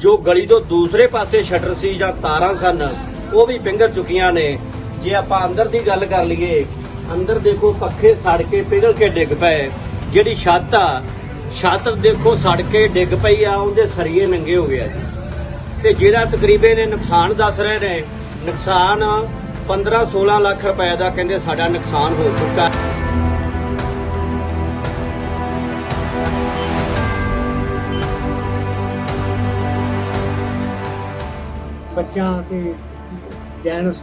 ਜੋ ਗਲੀ ਤੋਂ ਦੂਸਰੇ ਪਾਸੇ ਸ਼ਟਰ ਸੀ ਜਾਂ ਤਾਰਾਂ ਸਨ, ਉਹ ਵੀ ਪਿੰਗਲ ਚੁੱਕੀਆਂ ਨੇ। ਜੇ ਆਪਾਂ ਅੰਦਰ ਦੀ ਗੱਲ ਕਰ ਲਈਏ, ਅੰਦਰ ਦੇਖੋ ਪੱਖੇ ਸੜ ਕੇ ਪਿਘਲ ਕੇ ਡਿੱਗ ਪਏ। ਜਿਹੜੀ ਛੱਤ ਆ, ਛੱਤ ਦੇਖੋ ਸੜ ਕੇ ਡਿੱਗ ਪਈ ਆ, ਉਹਦੇ ਸਰੀਏ ਨੰਗੇ ਹੋ ਗਏ ਜੀ। ਤੇ ਜਿਹੜਾ ਤਕਰੀਬਨ ਨੇ ਨੁਕਸਾਨ ਦੱਸ ਰਹੇ ਨੇ, ਨੁਕਸਾਨ 15 16 ਲੱਖ ਰੁਪਏ ਦਾ ਕਹਿੰਦੇ ਸਾਡਾ ਨੁਕਸਾਨ ਹੋ ਚੁੱਕਾ। ਬੱਚਿਆਂ ਤੇ ਜੈਨਸ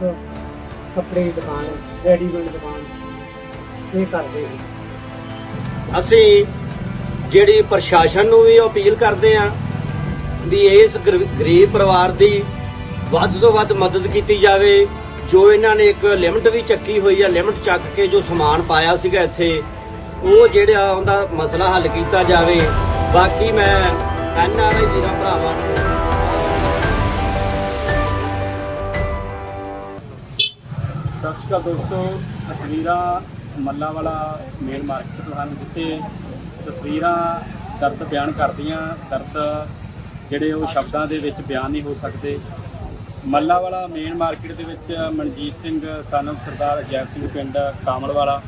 ਕੱਪੜੇ ਦੀ ਦੁਕਾਨ ਰੈਡੀਮੇਡ ਦੁਕਾਨ, ਇਹ ਕਰਦੇ ਸੀ। ਅਸੀਂ ਜਿਹੜੀ ਪ੍ਰਸ਼ਾਸਨ ਨੂੰ ਵੀ ਅਪੀਲ ਕਰਦੇ ਆਂ ਵੀ ਇਸ ਗਰ- ਗਰੀਬ ਪਰਿਵਾਰ ਦੀ ਵੱਧ ਤੋਂ ਵੱਧ ਮਦਦ ਕੀਤੀ ਜਾਵੇ। ਜੋ ਇਹਨਾਂ ਨੇ ਇੱਕ ਲਿਮਟ ਵੀ ਚੱਕੀ ਹੋਈ ਆ, ਲਿਮਟ ਚੱਕ ਕੇ ਜੋ ਸਮਾਨ ਪਾਇਆ ਸੀਗਾ ਇੱਥੇ, ਉਹ ਜਿਹੜਾ ਉਹਦਾ ਮਸਲਾ ਹੱਲ ਕੀਤਾ ਜਾਵੇ। ਬਾਕੀ ਮੈਂ ਐਨ ਆਰ ਵੀਰਾਂ ਭਰਾਵਾਂ ਨੂੰ ਸਤਿ ਸ਼੍ਰੀ ਅਕਾਲ ਦੋਸਤੋ, ਤਸਵੀਰਾਂ ਮੱਲਾ ਵਾਲਾ ਮੇਨ ਮਾਰਕੀਟ ਤੋਂ ਹਨ, ਜਿੱਥੇ ਤਸਵੀਰਾਂ ਦਰਦ ਬਿਆਨ ਕਰਦੀਆਂ, ਦਰਦ ਜਿਹੜੇ ਉਹ ਸ਼ਬਦਾਂ ਦੇ ਵਿੱਚ ਬਿਆਨ ਨਹੀਂ ਹੋ ਸਕਦੇ। ਮੱਲਾ ਵਾਲਾ ਮੇਨ ਮਾਰਕੀਟ ਦੇ ਵਿੱਚ ਮਨਜੀਤ ਸਿੰਘ ਸਾਨਮ ਸਰਦਾਰ ਜੈਬ ਸਿੰਘ ਪਿੰਡ ਕਾਮਲ ਵਾਲਾ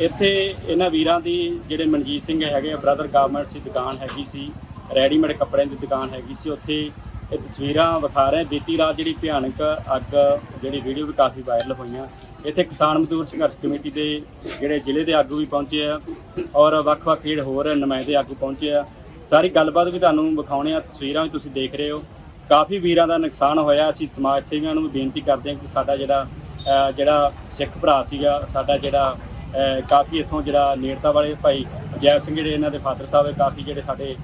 ਇੱਥੇ ਇਹਨਾਂ ਵੀਰਾਂ ਦੀ ਜਿਹੜੇ ਮਨਜੀਤ ਸਿੰਘ ਹੈਗੇ ਬ੍ਰਦਰ ਗਾਰਮੈਂਟਸ ਦੀ ਦੁਕਾਨ ਹੈਗੀ ਸੀ ਰੈਡੀਮੇਡ ਕੱਪੜਿਆਂ ਦੀ ਦੁਕਾਨ ਹੈਗੀ ਸੀ। ਉੱਥੇ ਇਹ ਤਸਵੀਰਾਂ ਵਿਖਾ ਰਹੇ ਬੀਤੀ ਰਾਤ ਜਿਹੜੀ ਭਿਆਨਕ ਅੱਗ ਜਿਹੜੀ ਵੀਡੀਓ ਵੀ ਕਾਫੀ ਵਾਇਰਲ ਹੋਈਆਂ ਇੱਥੇ ਕਿਸਾਨ ਮਜ਼ਦੂਰ ਸੰਘਰਸ਼ ਕਮੇਟੀ ਦੇ ਜਿਹੜੇ ਜ਼ਿਲ੍ਹੇ ਦੇ ਆਗੂ ਵੀ ਪਹੁੰਚੇ ਆ ਔਰ ਵੱਖ-ਵੱਖ ਜਿਹੜੇ ਹੋਰ ਨੁਮਾਇੰਦੇ ਆਗੂ ਪਹੁੰਚੇ ਆ। ਸਾਰੀ ਗੱਲਬਾਤ ਵੀ ਤੁਹਾਨੂੰ ਵਿਖਾਉਣੇ ਆ। ਤਸਵੀਰਾਂ ਵੀ ਤੁਸੀਂ ਦੇਖ ਰਹੇ ਹੋ। ਕਾਫੀ ਵੀਰਾਂ ਦਾ ਨੁਕਸਾਨ ਹੋਇਆ। ਅਸੀਂ ਸਮਾਜ ਸੇਵੀਆਂ ਨੂੰ ਵੀ ਬੇਨਤੀ ਕਰਦੇ ਹਾਂ ਕਿ ਸਾਡਾ ਜਿਹੜਾ ਜਿਹੜਾ ਸਿੱਖ ਭਰਾ ਸੀਗਾ, ਸਾਡਾ ਜਿਹੜਾ ਕਾਫੀ ਇੱਥੋਂ ਜਿਹੜਾ ਨੇੜਤਾ ਵਾਲੇ ਭਾਈ ਜੈਵ ਸਿੰਘ ਜਿਹੜੇ ਇਹਨਾਂ ਦੇ ਫਾਦਰ ਸਾਹਿਬ ਹੈ ਕਾਫੀ ਜਿਹੜੇ ਸਾਡੇ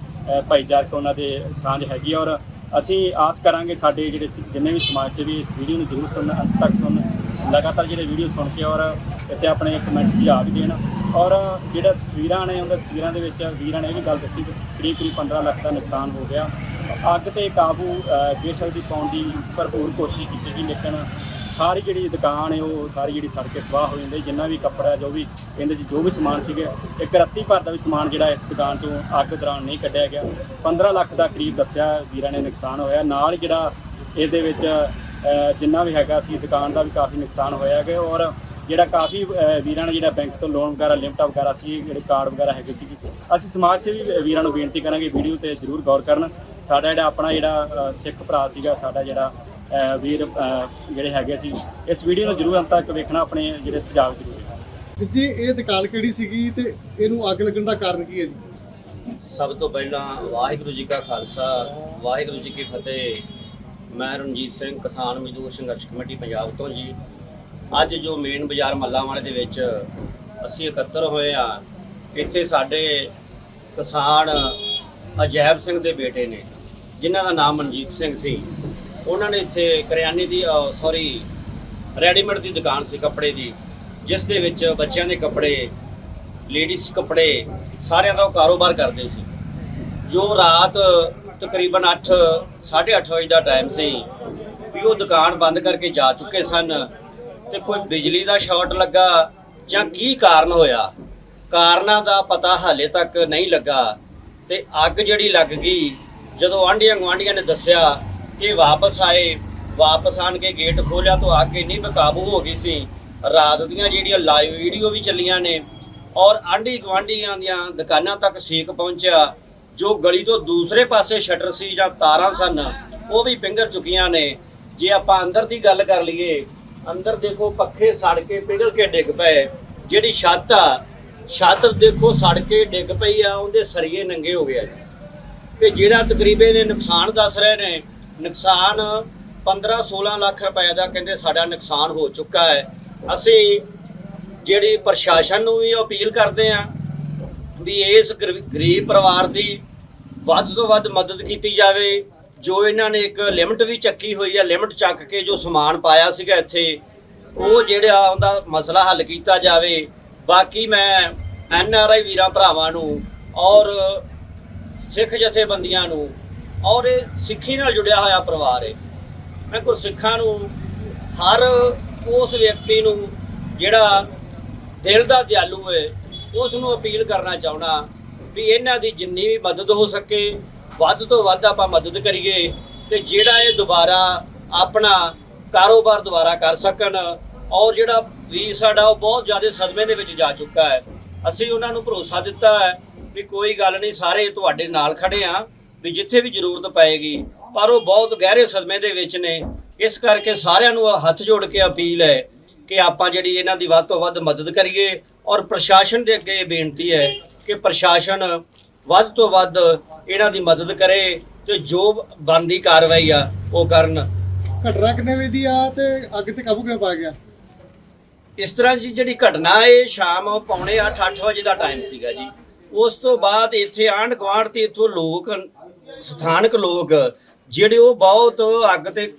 ਭਾਈਚਾਰਕ ਉਹਨਾਂ ਦੇ ਸਾਂਝ ਹੈਗੀ ਔਰ ਅਸੀਂ ਆਸ ਕਰਾਂਗੇ ਸਾਡੇ ਜਿਹੜੇ ਸ- ਜਿੰਨੇ ਵੀ ਸਮਾਜ ਸੇਵੀ ਇਸ ਵੀਡੀਓ ਨੂੰ ਜ਼ਰੂਰ ਸੁਣਨ ਅੰਤ ਤੱਕ ਸੁਣਨ। ਲਗਾਤਾਰ ਜਿਹੜੇ ਵੀਡੀਓ ਸੁਣ ਕੇ ਔਰ ਇੱਥੇ ਆਪਣੇ ਕਮੈਂਟ ਸੁਝਾਅ ਵੀ ਦੇਣ। ਔਰ ਜਿਹੜਾ ਤਸਵੀਰਾਂ ਨੇ ਉਹਨਾਂ ਤਸਵੀਰਾਂ ਦੇ ਵਿੱਚ ਵੀਰਾਂ ਨੇ ਇਹ ਵੀ ਗੱਲ ਦੱਸੀ ਕਿ ਕਰੀਬ ਕਰੀਬ 15 ਲੱਖ ਦਾ ਨੁਕਸਾਨ ਹੋ ਗਿਆ। ਅੱਗ ਤੇ ਕਾਬੂ ਅਹ, ਬੇਸ਼ੱਕ ਦੀ ਪਾਉਣ ਦੀ ਭਰਪੂਰ ਕੋਸ਼ਿਸ਼ ਕੀਤੀ ਗਈ ਲੇਕਿਨ ਸਾਰੀ ਜਿਹੜੀ ਦੁਕਾਨ ਹੈ, ਉਹ ਸਾਰੀ ਜਿਹੜੀ ਸੜ ਕੇ ਸਵਾਹ ਹੋ ਜਾਂਦੀ ਜਿੰਨਾ ਵੀ ਕੱਪੜਾ, ਜੋ ਵੀ ਇਹਦੇ 'ਚ ਜੋ ਵੀ ਸਮਾਨ ਸੀਗੇ, ਇੱਕ ਰੱਤੀ ਭਰ ਦਾ ਵੀ ਸਮਾਨ ਜਿਹੜਾ ਇਸ ਦੁਕਾਨ 'ਚੋਂ ਅੱਗ ਦੌਰਾਨ ਨਹੀਂ ਕੱਢਿਆ ਗਿਆ। 15 ਲੱਖ ਦਾ ਕਰੀਬ ਦੱਸਿਆ ਵੀਰਾਂ ਨੇ ਨੁਕਸਾਨ ਹੋਇਆ। ਨਾਲ ਜਿਹੜਾ ਇਹਦੇ ਵਿੱਚ ਜਿੰਨਾ ਵੀ ਹੈਗਾ ਸੀ, ਦੁਕਾਨ ਦਾ ਵੀ ਕਾਫੀ ਨੁਕਸਾਨ ਹੋਇਆ ਹੈਗਾ। ਔਰ ਜਿਹੜਾ ਕਾਫੀ ਵੀਰਾਂ ਨੇ ਜਿਹੜਾ ਬੈਂਕ ਤੋਂ ਲੋਨ ਵਗੈਰਾ, ਲਿਮਟਾ ਵਗੈਰਾ ਸੀ, ਜਿਹੜੇ ਕਾਰਡ ਵਗੈਰਾ ਹੈਗੇ ਸੀ ਅਸੀਂ ਸਮਾਜ ਸੇਵੀ ਵੀਰਾਂ ਨੂੰ ਬੇਨਤੀ ਕਰਾਂਗੇ, ਵੀਡੀਓ ਤੇ ਜਰੂਰ ਗੌਰ ਕਰਨ। ਸਾਡਾ ਜਿਹੜਾ ਆਪਣਾ ਜਿਹੜਾ ਸਿੱਖ ਭਰਾ ਸੀਗਾ, ਸਾਡਾ ਜਿਹੜਾ ਵੀਰ ਜਿਹੜੇ ਹੈਗੇ ਸੀ ਇਸ ਵੀਡੀਓ ਨੂੰ ਜਰੂਰ ਅੰਤ ਤੱਕ ਵੇਖਣਾ ਆਪਣੇ ਜਿਹੜੇ ਸੁਝਾਅ ਜਰੂਰ ਜੀ ਇਹ ਦੁਕਾਨ ਕਿਹੜੀ ਸੀਗੀ ਤੇ ਇਹਨੂੰ ਅੱਗ ਲੱਗਣ ਦਾ ਕਾਰਨ ਕੀ ਹੈ ਜੀ? ਸਭ ਤੋਂ ਪਹਿਲਾਂ ਵਾਹਿਗੁਰੂ ਜੀ ਕਾ ਖਾਲਸਾ ਵਾਹਿਗੁਰੂ ਜੀ ਕੀ ਫਤਿਹ। ਮੈਂ ਰਣਜੀਤ ਸਿੰਘ ਕਿਸਾਨ ਮਜ਼ਦੂਰ ਸੰਘਰਸ਼ ਕਮੇਟੀ ਪੰਜਾਬ ਤੋਂ ਜੀ। ਅੱਜ ਜੋ ਮੇਨ ਬਾਜ਼ਾਰ ਮੱਲਾਂ ਵਾਲੇ ਦੇ ਵਿੱਚ ਅਸੀਂ ਇਕੱਤਰ ਹੋਏ ਆ ਇੱਥੇ ਸਾਡੇ ਕਿਸਾਨ ਅਜੈਬ ਸਿੰਘ ਦੇ ਬੇਟੇ ਨੇ ਜਿਨ੍ਹਾਂ ਦਾ ਨਾਮ ਮਨਜੀਤ ਸਿੰਘ ਸੀ। ਉਹਨਾਂ ਨੇ ਇੱਥੇ ਕਰਿਆਨੇ ਦੀ ਸੌਰੀ ਰੈਡੀਮੇਡ ਦੀ ਦੁਕਾਨ ਸੀ ਕੱਪੜੇ ਦੀ, ਜਿਸ ਦੇ ਵਿੱਚ ਬੱਚਿਆਂ ਦੇ ਕੱਪੜੇ ਲੇਡੀਜ਼ ਕੱਪੜੇ, ਸਾਰਿਆਂ ਦਾ ਉਹ ਕਾਰੋਬਾਰ ਕਰਦੇ ਸੀ। ਜੋ ਰਾਤ ਤਕਰੀਬਨ 8 8:30 ਵਜੇ ਦਾ ਟਾਈਮ ਸੀ ਵੀ ਉਹ ਦੁਕਾਨ ਬੰਦ ਕਰਕੇ ਜਾ ਚੁੱਕੇ ਸਨ ਤੇ ਕੋਈ ਬਿਜਲੀ ਦਾ ਸ਼ਾਰਟ ਲੱਗਾ ਜਾਂ ਕੀ ਕਾਰਨ ਹੋਇਆ, ਕਾਰਨਾਂ ਦਾ ਪਤਾ ਹਾਲੇ ਤੱਕ ਨਹੀਂ ਲੱਗਾ ਤੇ ਅੱਗ ਜਿਹੜੀ ਲੱਗ ਗਈ, ਜਦੋਂ ਆਂਢੀਆਂ ਗੁਆਂਢੀਆਂ ਨੇ ਦੱਸਿਆ ਕਿ ਵਾਪਸ ਆਏ, ਵਾਪਸ ਆਣ ਕੇ ਗੇਟ ਖੋਲਿਆ ਤਾਂ ਅੱਗ ਇੰਨੀ ਬੇਕਾਬੂ ਹੋ ਗਈ ਸੀ। ਰਾਤ ਦੀਆਂ ਜਿਹੜੀਆਂ ਲਾਈਵ ਵੀਡੀਓ ਵੀ ਚੱਲੀਆਂ ਨੇ ਔਰ ਆਂਢੀ ਗੁਆਂਢੀਆਂ ਦੀਆਂ ਦੁਕਾਨਾਂ ਤੱਕ ਸੇਕ ਪਹੁੰਚਿਆ, ਜੋ ਗਲੀ ਤੋਂ ਦੂਸਰੇ ਪਾਸੇ ਸ਼ਟਰ ਸੀ ਜਾਂ ਤਾਰਾਂ ਸਨ, ਉਹ ਵੀ ਪਿੰਗਲ ਚੁੱਕੀਆਂ ਨੇ। ਜੇ ਆਪਾਂ ਅੰਦਰ ਦੀ ਗੱਲ ਕਰ ਲਈਏ, ਅੰਦਰ ਦੇਖੋ ਪੱਖੇ ਸੜ ਕੇ ਪਿਘਲ ਕੇ ਡਿੱਗ ਪਏ। ਜਿਹੜੀ ਛੱਤ ਆ, ਛੱਤ ਦੇਖੋ ਸੜ ਕੇ ਡਿੱਗ ਪਈ ਆ, ਉਹਦੇ ਸਰੀਏ ਨੰਗੇ ਹੋ ਗਏ ਜੀ ਤੇ ਜਿਹੜਾ ਤਕਰੀਬਨ ਇਹ ਨੁਕਸਾਨ ਦੱਸ ਰਹੇ ਨੇ ਨੁਕਸਾਨ 15-16 ਲੱਖ ਰੁਪਏ ਦਾ ਕਹਿੰਦੇ ਸਾਡਾ ਨੁਕਸਾਨ ਹੋ ਚੁੱਕਾ ਹੈ। ਅਸੀਂ ਜਿਹੜੀ ਪ੍ਰਸ਼ਾਸਨ ਨੂੰ ਵੀ ਅਪੀਲ ਕਰਦੇ ਆ ਵੀ ਇਸ ਗਰ- ਗਰੀਬ ਪਰਿਵਾਰ ਦੀ ਵੱਧ ਤੋਂ ਵੱਧ ਮਦਦ ਕੀਤੀ ਜਾਵੇ। ਜੋ ਇਹਨਾਂ ਨੇ ਇੱਕ ਲਿਮਟ ਵੀ ਚੱਕੀ ਹੋਈ ਹੈ, ਲਿਮਟ ਚੱਕ ਕੇ ਜੋ ਸਮਾਨ ਪਾਇਆ ਸੀਗਾ ਇੱਥੇ, ਉਹ ਜਿਹੜਾ ਉਹਦਾ ਮਸਲਾ ਹੱਲ ਕੀਤਾ ਜਾਵੇ। ਬਾਕੀ ਮੈਂ ਐਨ ਆਰ ਆਈ ਵੀਰਾਂ ਭਰਾਵਾਂ ਨੂੰ ਔਰ ਸਿੱਖ ਜਥੇਬੰਦੀਆਂ ਨੂੰ ਔਰ ਇਹ ਸਿੱਖੀ ਨਾਲ ਜੁੜਿਆ ਹੋਇਆ ਪਰਿਵਾਰ ਹੈ। ਮੈਂ ਗੁਰਸਿੱਖਾਂ ਨੂੰ, ਹਰ ਉਸ ਵਿਅਕਤੀ ਨੂੰ ਜਿਹੜਾ ਦਿਲ ਦਾ ਦਿਆਲੂ ਹੈ, ਉਸ ਨੂੰ ਅਪੀਲ ਕਰਨਾ ਚਾਹਣਾ ਵੀ ਇਹਨਾਂ ਦੀ ਜਿੰਨੀ ਵੀ ਮਦਦ ਹੋ ਸਕੇ, ਵੱਧ ਤੋਂ ਵੱਧ ਆਪਾਂ ਮਦਦ ਕਰੀਏ ਤੇ ਜਿਹੜਾ ਇਹ ਦੁਬਾਰਾ ਆਪਣਾ ਕਾਰੋਬਾਰ ਦੁਬਾਰਾ ਕਰ ਸਕਣ ਔਰ ਜਿਹੜਾ ਵੀਰ ਸਾਡਾ ਉਹ ਬਹੁਤ ਜ਼ਿਆਦਾ ਸਦਮੇ ਦੇ ਵਿੱਚ ਜਾ ਚੁੱਕਾ ਹੈ। ਅਸੀਂ ਉਹਨਾਂ ਨੂੰ ਭਰੋਸਾ ਦਿੱਤਾ ਹੈ ਵੀ ਕੋਈ ਗੱਲ ਨਹੀਂ, ਸਾਰੇ ਤੁਹਾਡੇ ਨਾਲ ਖੜੇ ਆ ਵੀ ਜਿੱਥੇ ਵੀ ਜ਼ਰੂਰਤ ਪਏਗੀ ਪਰ ਉਹ ਬਹੁਤ ਗਹਿਰੇ ਸਦਮੇ ਦੇ ਵਿੱਚ ਨੇ। ਇਸ ਕਰਕੇ ਸਾਰਿਆਂ ਨੂੰ ਹੱਥ ਜੋੜ ਕੇ ਅਪੀਲ ਹੈ ਕਿ ਆਪਾਂ ਜਿਹੜੀ ਇਹਨਾਂ ਦੀ ਵੱਧ ਤੋਂ ਵੱਧ ਮਦਦ ਕਰੀਏ ਔਰ ਪ੍ਰਸ਼ਾਸਨ ਦੇ ਅੱਗੇ ਇਹ ਬੇਨਤੀ ਹੈ ਕਿ ਪ੍ਰਸ਼ਾਸਨ ਵੱਧ ਤੋਂ ਵੱਧ ਇਹਨਾਂ ਦੀ ਮਦਦ ਕਰੇ ਤੇ ਜੋ ਬਣਦੀ ਕਾਰਵਾਈ ਆ ਉਹ ਕਰਨ। ਘਟਨਾ ਕਿੰਨੇ ਵਜੇ ਦੀ ਆ ਤੇ ਅੱਗ ਤੇ ਕਾਬੂ ਕਿਵੇਂ ਪਾ ਗਿਆ? ਇਸ ਤਰ੍ਹਾਂ ਦੀ ਜਿਹੜੀ ਘਟਨਾ ਇਹ ਸ਼ਾਮ ਪੌਣੇ 8-8 ਵਜੇ ਦਾ ਟਾਈਮ ਸੀਗਾ ਜੀ। ਉਸ ਤੋਂ ਬਾਅਦ ਇੱਥੇ ਆਂਢ ਗੁਆਂਢ ਤੇ ਇੱਥੋਂ ਲੋਕ ਸਥਾਨਕ ਲੋਕ ਜਿਹੜੇ ਉਹ ਬਹੁਤ ਅੱਗ ਤੇ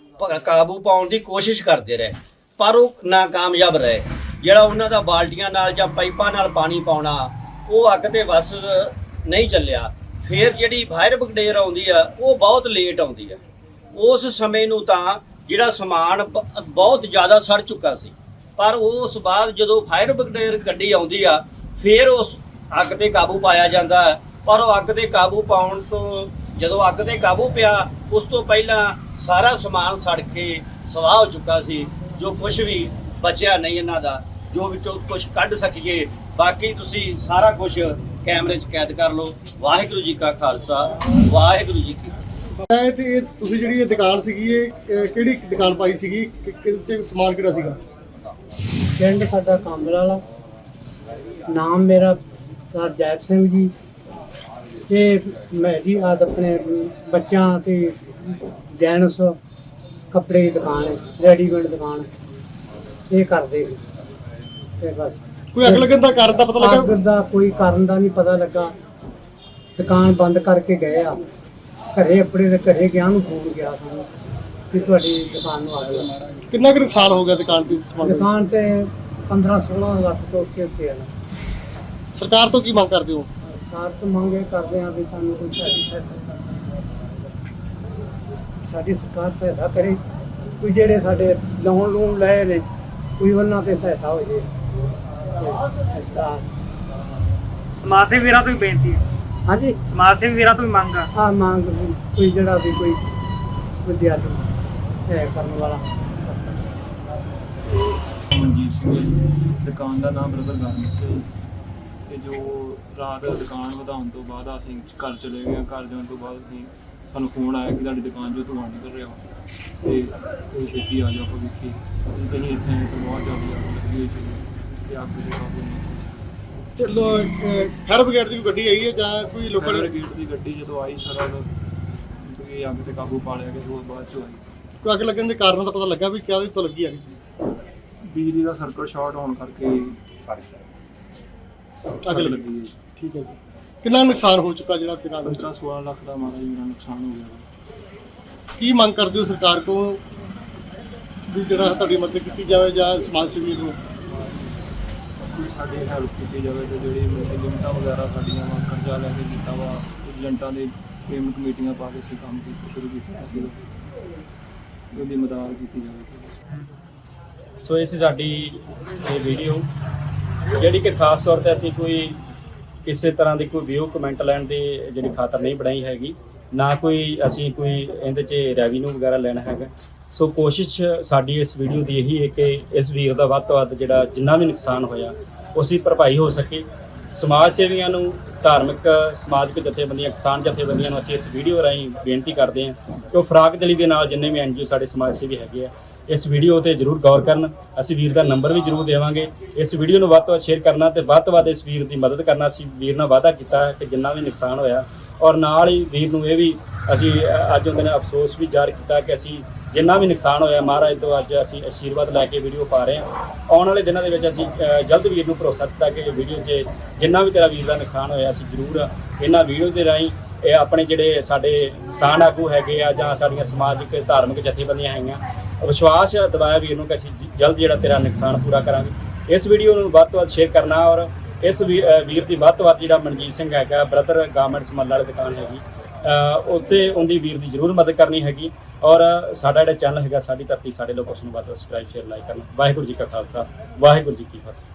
ਕਾਬੂ ਪਾਉਣ ਦੀ ਕੋਸ਼ਿਸ਼ ਕਰਦੇ ਰਹੇ, ਪਰ ਉਹ ਨਾਕਾਮਯਾਬ ਰਹੇ। ਜਿਹੜਾ ਉਹਨਾਂ ਦਾ ਬਾਲਟੀਆਂ ਨਾਲ ਜਾਂ ਪਾਈਪਾਂ ਨਾਲ ਪਾਣੀ ਪਾਉਣਾ, ਉਹ ਅੱਗ ਤੇ ਵਸ ਨਹੀਂ ਚੱਲਿਆ। ਫਿਰ ਜਿਹੜੀ ਫਾਇਰ ਬ੍ਰਿਗੇਡ ਆਉਂਦੀ ਆ, ਉਹ ਬਹੁਤ ਲੇਟ ਆਉਂਦੀ ਆ। ਉਸ ਸਮੇਂ ਨੂੰ ਤਾਂ ਜਿਹੜਾ ਸਮਾਨ ਬਹੁਤ ਜ਼ਿਆਦਾ ਸੜ ਚੁੱਕਾ ਸੀ। ਪਰ ਉਸ ਬਾਅਦ ਜਦੋਂ ਫਾਇਰ ਬ੍ਰਿਗੇਡ ਗੱਡੀ ਆਉਂਦੀ ਆ, ਫਿਰ ਉਸ ਅੱਗ ਤੇ ਕਾਬੂ ਪਾਇਆ ਜਾਂਦਾ। ਪਰ ਉਹ ਅੱਗ ਤੇ ਕਾਬੂ ਪਾਉਣ ਤੋਂ ਜਦੋਂ ਅੱਗ ਤੇ ਕਾਬੂ ਪਿਆ ਉਸ ਤੋਂ ਪਹਿਲਾਂ ਸਾਰਾ ਸਮਾਨ ਸੜ ਕੇ ਸਵਾਹ ਹੋ ਚੁੱਕਾ ਸੀ ਜੋ ਕੁਝ ਵੀ ਬਚਿਆ ਨਹੀਂ ਇਹਨਾਂ ਦਾ ਜੋ ਵਿੱਚੋਂ ਕੁਝ ਕੱਢ ਸਕੀਏ। ਬਾਕੀ ਤੁਸੀਂ ਸਾਰਾ ਕੁਝ ਕੈਮਰੇ 'ਚ ਕੈਦ ਕਰ ਲਓ। ਵਾਹਿਗੁਰੂ ਜੀ ਕਾ ਖਾਲਸਾ ਵਾਹਿਗੁਰੂ ਜੀ ਕੀ ਫਤਿਹ। ਇਹ ਤੇ ਇਹ ਤੁਸੀਂ ਜਿਹੜੀ ਇਹ ਦੁਕਾਨ ਸੀਗੀ ਇਹ ਕਿਹੜੀ ਦੁਕਾਨ ਪਾਈ ਸੀਗੀ? ਕਿ- ਕਿਹਦੇ ਚ ਸਮਾਨ ਕਿਹੜਾ ਸੀਗਾ? ਪਿੰਡ ਸਾਡਾ ਕਾਂਬਲ ਵਾਲਾ। ਨਾਮ ਮੇਰਾ ਸਰ ਜੈਪ ਸਿੰਘ ਜੀ। ਤੇ ਮੈਂ ਜੀ ਆਦ ਆਪਣੇ ਬੱਚਿਆਂ ਤੇ ਜੈਨਸ ਕੱਪੜੇ ਦੀ ਦੁਕਾਨ ਹੈ ਰੈਡੀਮੇਡ ਦੁਕਾਨ ਇਹ ਕਰਦੇ ਸੀ। ਤੇ ਬਸ। ਕੋਈ ਅੱਗ ਲੱਗਣ ਦਾ ਕਾਰਨ ਦਾ ਪਤਾ ਲੱਗਾ? ਦਾ ਕੋਈ ਕਾਰਨ ਦਾ ਨਹੀਂ ਪਤਾ ਲੱਗਾ। ਦੁਕਾਨ ਬੰਦ ਕਰਕੇ ਗਏ ਆ। ਘਰੇ ਆਪਣੇ ਦੇ ਘਰੇ ਗਿਆ ਨੂੰ ਫੋਨ ਗਿਆ ਸਾਨੂੰ ਕਿ ਤੁਹਾਡੀ ਦੁਕਾਨ ਨੂੰ ਅੱਗ ਲੱਗੀ ਕਿੰਨਾ ਕੁ ਨੁਕਸਾਨ ਹੋ ਗਿਆ ਦੁਕਾਨ ਸਮਾਨ ਦਾ? ਦੁਕਾਨ ਤੇ 15 16 ਲੱਖ ਤੋਂ ਉੱਤੇ ਉੱਤੇ ਆ। ਸਰਕਾਰ ਤੋਂ ਕੀ ਮੰਗ ਕਰਦੇ ਹੋ? ਸਰਕਾਰ ਤੋਂ ਮੰਗੇ ਕਰਦੇ ਆ ਵੀ ਸਾਨੂੰ ਕੋਈ ਸਾਡੀ ਸਹਾਇਤਾ ਸਾਡੀ ਸਰਕਾਰ ਸਹਾਇਤਾ ਕਰੇ। ਕੋਈ ਜਿਹੜੇ ਸਾਡੇ ਲੋਨ ਲੋਨ ਲਏ ਨੇ ਕੋਈ ਉਹਨਾਂ ਤੇ ਸਹਾਇਤਾ ਹੋ ਜੇ ਤੇ ਇਸ ਤਰ੍ਹਾਂ ਸਮਾਜ ਸੇਵੀ ਵੀਰਾਂ ਤੋਂ ਵੀ ਬੇਨਤੀ ਹੈ। ਹਾਂਜੀ। ਸਮਾਜ ਸੇਵੀ ਵੀਰਾਂ ਤੋਂ ਵੀ ਮੰਗ ਆ। ਆ ਮੰਗ ਵੀ ਕੋਈ ਜਿਹੜਾ ਵੀ ਕੋਈ ਵਿਦਿਆਰਥੀ ਹੈ ਕਰਨ ਵਾਲਾ। ਮਨਜੀਤ ਸਿੰਘ ਜੀ। ਦੁਕਾਨ ਦਾ ਨਾਮ ਬ੍ਰਦਰ ਗਾਰਮੈਂਟਸ ਹੈ ਤੇ ਜੋ ਰਾਤ ਦੁਕਾਨ ਵਧਾਉਣ ਤੋਂ ਬਾਅਦ ਅਸੀਂ ਘਰ ਚਲੇ ਗਏ ਘਰ ਜਾਣ ਤੋਂ ਬਾਅਦ ਅਸੀਂ ਸਾਨੂੰ ਫੋਨ ਆਇਆ ਕਿ ਤੁਹਾਡੀ ਦੁਕਾਨ ਜੋ ਧੂੰਆਂ ਨਿਕਲ ਰਿਹਾ ਵਾ। ਤੇ ਕੋਈ ਛੇਤੀ ਆ ਜਾਓ ਵੇਖੀ ਤੇ ਅਸੀਂ ਇੱਥੇ ਆਏ ਤਾਂ ਬਹੁਤ ਜ਼ਿਆਦਾ ਅੱਗ ਲੱਗੀ ਹੋਈ ਸੀ ਤੇ ਅੱਗ ਦੇ ਕਾਬੂ ਨਹੀਂ ਤੇ ਫਾਇਰ ਬ੍ਰਿਗੇਡ ਦੀ ਕੋਈ ਗੱਡੀ ਆਈ ਹੈ ਜਾਂ ਕੋਈ ਲੋਕਾਂ ਫਾਇਰ ਨੇ ਬ੍ਰਿਗੇਡ ਦੀ ਗੱਡੀ ਜਦੋਂ ਆਈ ਸਾਰਾ ਕਿ ਅੱਗ ਤੇ ਕਾਬੂ ਪਾ ਲਿਆ ਗਿਆ ਉਹ ਬਾਅਦ ਚ ਆਈ। ਕੋਈ ਅੱਗ ਲੱਗਣ ਦੇ ਕਾਰਨ ਦਾ ਪਤਾ ਲੱਗਾ ਵੀ ਕਿਹਦੇ ਤੋਂ ਲੱਗੀ ਆ ਬਿਜਲੀ ਦਾ ਸਰਕਟ ਸ਼ਾਰਟ ਹੋਣ ਕਰਕੇ ਅੱਗ ਲੱਗੀ ਲੱਗੀ ਹੈ ਠੀਕ ਹੈ ਜੀ। ਕਿੰਨਾ ਨੁਕਸਾਨ ਹੋ ਚੁੱਕਾ ਜਿਹੜਾ ਦੁਕਾਨ ਵਿੱਚ 15 16 ਲੱਖ ਦਾ ਮਾਰਾ ਜੀ ਮੇਰਾ ਨੁਕਸਾਨ ਹੋ ਗਿਆ ਕੀ ਮੰਗ ਕਰਦੇ ਹੋ ਸਰਕਾਰ ਕੋਲ ਵੀ ਜਿਹੜਾ ਤੁਹਾਡੀ ਮਦਦ ਕੀਤੀ ਜਾਵੇ ਜਾਂ ਸਮਾਜ ਸੇਵੀ ਨੂੰ? ਕੋਈ ਸਾਡੀ ਹੈਲਪ ਕੀਤੀ ਜਾਵੇ ਤੇ ਜਿਹੜੀ ਮਤਲਬ ਲਿਮਟਾਂ ਵਗੈਰਾ ਸਾਡੀਆਂ ਵਾ ਕਰਜ਼ਾ ਲੈ ਕੇ ਕੀਤਾ ਵਾ ਏਜੰਟਾਂ ਦੇ ਪੇਮੈਂਟ ਕਮੇਟੀਆਂ ਪਾ ਕੇ ਅਸੀਂ ਕੰਮ ਕੀਤਾ ਸ਼ੁਰੂ ਕੀਤਾ ਸੀ ਉਹਦੀ ਮਦਦ ਕੀਤੀ ਜਾਵੇ। ਸੋ ਇਹ ਸੀ ਸਾਡੀ ਇਹ ਵੀਡੀਓ ਜਿਹੜੀ ਕਿ ਖਾਸ ਤੌਰ ਤੇ ਅਸੀਂ ਕੋਈ ਕਿਸੇ ਤਰ੍ਹਾਂ ਦੀ ਕੋਈ ਵਿਊ ਕਮੈਂਟ ਲੈਣ ਦੀ ਜਿਹੜੀ ਖਾਤਰ ਨਹੀਂ ਬਣਾਈ ਹੈਗੀ। ਨਾ ਕੋਈ ਅਸੀਂ ਕੋਈ ਇਹਦੇ 'ਚ ਰੈਵਨਿਊ ਵਗੈਰਾ ਲੈਣਾ ਹੈਗਾ। ਸੋ ਕੋਸ਼ਿਸ਼ ਸਾਡੀ ਇਸ ਵੀਡੀਓ ਦੀ ਇਹੀ ਹੈ ਕਿ ਇਸ ਵੀਰ ਦਾ ਵੱਧ ਤੋਂ ਵੱਧ ਜਿਹੜਾ ਜਿੰਨਾ ਵੀ ਨੁਕਸਾਨ ਹੋਇਆ ਉਸੇ ਭਰਪਾਈ ਹੋ ਸਕੇ। ਸਮਾਜ ਸੇਵੀਆਂ ਨੂੰ, ਧਾਰਮਿਕ, ਸਮਾਜਿਕ ਜਥੇਬੰਦੀਆਂ, ਕਿਸਾਨ ਜਥੇਬੰਦੀਆਂ ਨੂੰ ਅਸੀਂ ਇਸ ਵੀਡੀਓ ਰਾਹੀਂ ਬੇਨਤੀ ਕਰਦੇ ਹਾਂ ਕਿ ਉਹ ਫਰਾਕ ਦਲੀ ਦੇ ਨਾਲ ਜਿੰਨੇ ਵੀ ਐਨਜੀਓ ਸਾਡੇ ਸਮਾਜ ਸੇਵੀ ਹੈਗੇ ਆ ਇਸ ਵੀਡੀਓ ਤੇ ਜਰੂਰ ਗੌਰ ਕਰਨ। ਅਸੀਂ ਵੀਰ ਦਾ ਨੰਬਰ ਵੀ ਜਰੂਰ ਦੇਵਾਂਗੇ। ਇਸ ਵੀਡੀਓ ਨੂੰ ਵੱਧ ਤੋਂ ਵੱਧ ਸ਼ੇਅਰ ਕਰਨਾ ਤੇ ਵੱਧ ਤੋਂ ਵੱਧ ਇਸ ਵੀਰ ਦੀ ਮਦਦ ਕਰਨਾ। ਅਸੀਂ ਵੀਰ ਨਾਲ ਵਾਅਦਾ ਕੀਤਾ ਹੈ ਕਿ ਜਿੰਨਾ ਵੀ ਨੁਕਸਾਨ ਹੋਇਆ ਔਰ ਨਾਲ ਹੀ ਵੀਰ ਨੂੰ ਇਹ ਵੀ ਅਸੀਂ ਅੱਜ ਉਹਦੇ ਨਾਲ ਅਫਸੋਸ ਵੀ ਜ਼ਾਹਰ ਕੀਤਾ ਕਿ ਅਸੀਂ ਜਿੰਨਾ ਵੀ ਨੁਕਸਾਨ ਹੋਇਆ ਮਹਾਰਾਜ ਤੋਂ ਅੱਜ ਅਸੀਂ ਅਸ਼ੀਰਵਾਦ ਲੈ ਕੇ ਵੀਡੀਓ ਪਾ ਰਹੇ ਹਾਂ। ਆਉਣ ਵਾਲੇ ਦਿਨਾਂ ਦੇ ਵਿੱਚ ਅਸੀਂ ਜਲਦ ਵੀਰ ਨੂੰ ਭਰੋਸਾ ਦਿੱਤਾ ਕਿ ਇਹ ਵੀਡੀਓ 'ਚ ਜਿੰਨਾ ਵੀ ਤੇਰਾ ਵੀਰ ਦਾ ਨੁਕਸਾਨ ਹੋਇਆ ਅਸੀਂ ਜ਼ਰੂਰ ਇਹਨਾਂ ਵੀਡੀਓ ਦੇ ਰਾਹੀਂ ਇਹ ਆਪਣੇ ਜਿਹੜੇ ਸਾਡੇ ਕਿਸਾਨ ਆਗੂ ਹੈਗੇ ਆ ਜਾਂ ਸਾਡੀਆਂ ਸਮਾਜਿਕ, ਧਾਰਮਿਕ ਜਥੇਬੰਦੀਆਂ ਹੈਗੀਆਂ ਵਿਸ਼ਵਾਸ ਦਿਵਾਇਆ ਵੀਰ ਨੂੰ ਕਿ ਅਸੀਂ ਜਲਦ ਜਿਹੜਾ ਤੇਰਾ ਨੁਕਸਾਨ ਪੂਰਾ ਕਰਾਂਗੇ। ਇਸ ਵੀਡੀਓ ਨੂੰ ਵੱਧ ਤੋਂ ਵੱਧ ਸ਼ੇਅਰ ਕਰਨਾ ਔਰ ਇਸ ਵੀਰ ਦੀ ਵੱਧ ਤੋਂ ਵੱਧ ਜਿਹੜਾ ਮਨਜੀਤ ਸਿੰਘ ਹੈਗਾ ਬ੍ਰਦਰ ਗਾਰਮੈਂਟਸ ਮੱਲ ਵਾਲੀ ਦੁਕਾਨ ਹੈਗੀ ਉੱਥੇ ਉਹਦੀ ਵੀਰ ਦੀ ਜ਼ਰੂਰ ਮਦਦ ਕਰਨੀ ਹੈਗੀ ਔਰ ਸਾਡਾ ਜਿਹੜਾ ਚੈਨਲ ਹੈਗਾ ਸਾਡੀ ਧਰਤੀ, ਸਾਡੇ ਲੋਕ ਉਸ ਨੂੰ ਵੱਧ ਤੋਂ ਸਬਸਕ੍ਰਾਈਬ ਸ਼ੇਅਰ ਲਾਈਕ ਕਰਨਾ। ਵਾਹਿਗੁਰੂ ਜੀ ਕਾ ਖਾਲਸਾ, ਵਾਹਿਗੁਰੂ ਜੀ ਕੀ ਫਤਿਹ।